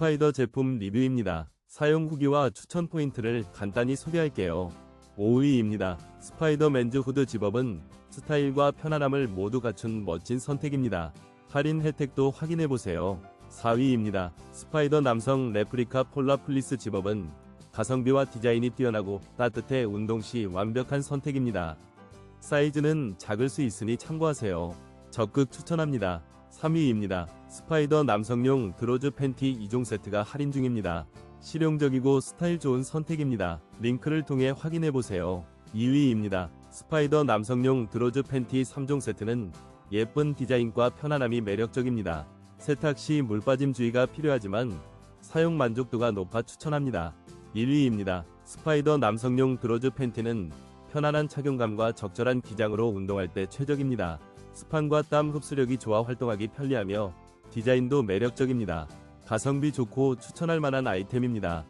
스파이더 제품 리뷰입니다. 사용 후기와 추천 포인트를 간단히 소개할게요. 5위입니다. 스파이더 맨즈 후드 집업은 스타일과 편안함을 모두 갖춘 멋진 선택입니다. 할인 혜택도 확인해보세요. 4위입니다. 스파이더 남성 레프리카 폴라 플리스 집업은 가성비와 디자인이 뛰어나고 따뜻해 운동 시 완벽한 선택입니다. 사이즈는 작을 수 있으니 참고하세요. 적극 추천합니다. 3위입니다. 스파이더 남성용 드로즈 팬티 2종 세트가 할인 중입니다. 실용적이고 스타일 좋은 선택입니다. 링크를 통해 확인해보세요. 2위입니다. 스파이더 남성용 드로즈 팬티 3종 세트는 예쁜 디자인과 편안함이 매력적입니다. 세탁 시 물빠짐 주의가 필요하지만 사용 만족도가 높아 추천합니다. 1위입니다. 스파이더 남성용 드로즈 팬티는 편안한 착용감과 적절한 기장으로 운동할 때 최적입니다. 스판과 땀 흡수력이 좋아 활동하기 편리하며 디자인도 매력적입니다. 가성비 좋고 추천할 만한 아이템입니다.